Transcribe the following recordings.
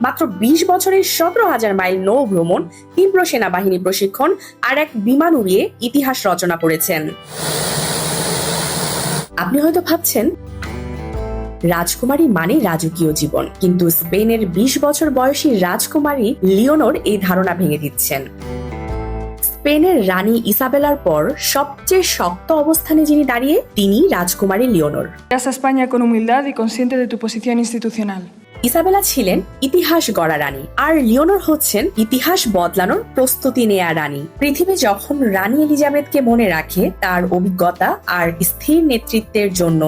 মাত্র বিশ বছরের সতেরো হাজার মাইল নৌ ভ্রমণ তীব্র সেনাবাহিনী প্রশিক্ষণ আর এক বিমান উড়িয়ে ইতিহাস রচনা করেছেন। আপনি হয়তো ভাবছেন, রাজকুমারী মানে রাজকীয় জীবন, কিন্তু স্পেনের বিশ বছর বয়সী রাজকুমারী লিওনোর এই ধারণা ভেঙে দিচ্ছেন। স্পেনের রানী ইসাবেলার পর সবচেয়ে শক্ত অবস্থানে যিনি দাঁড়িয়ে, তিনি রাজকুমারী Leonor. España, con humildad y consciente de tu. Isabella ছিলেন ইতিহাস গড়া রানী, আর লিওনোর হচ্ছেন ইতিহাস বদলানোর প্রস্তুতি নেয়া রানী। পৃথিবী যখন রানী এলিজাবেথকে মনে রাখে, তার অভিজ্ঞতা আর স্থির নেতৃত্বের জন্য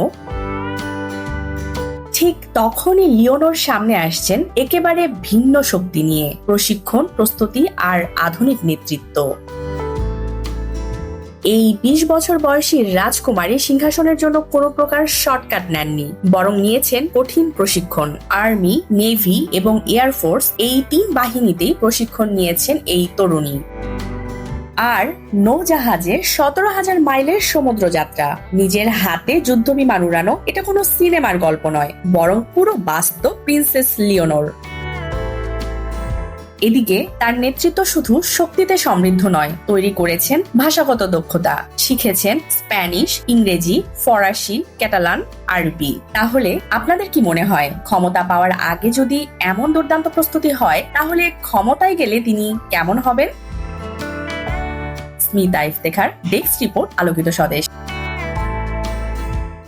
ঠিক তখনই লিওনোর সামনে আসছেন একেবারে ভিন্ন শক্তি নিয়ে। প্রশিক্ষণ, প্রস্তুতি আর আধুনিক নেতৃত্ব। এই বিশ বছর বয়সী রাজকুমারী সিংহাসনের জন্য কোনো প্রকার শর্টকাট নেননি, বরং নিয়েছেন কঠিন প্রশিক্ষণ। আর্মি, নেভি এবং এয়ারফোর্স এই তিন বাহিনীতেই প্রশিক্ষণ নিয়েছেন এই তরুণী। আর নৌজাহাজে সতেরো হাজার মাইলের সমুদ্র যাত্রা নিজের হাতে যুদ্ধ বিমান উড়ানো, এটা কোনো সিনেমার গল্প নয়, বরং পুরো বাস্তব প্রিন্সেস লিওনোর। এদিকে তার নেতৃত্ব শুধু শক্তিতে সমৃদ্ধ নয়, তৈরি করেছেন ভাষাগত দক্ষতা, শিখেছেন স্প্যানিশ, ইংরেজি, ফরাসি, ক্যাটালান, আরবি। তাহলে আপনাদের কি মনে হয়, ক্ষমতা পাওয়ার আগে যদি এমন দুর্দান্ত প্রস্তুতি হয়, তাহলে ক্ষমতায় গেলে তিনি কেমন হবেন? স্মিতা ইফতেখার ডেস্ক রিপোর্ট, আলোকিত স্বদেশ।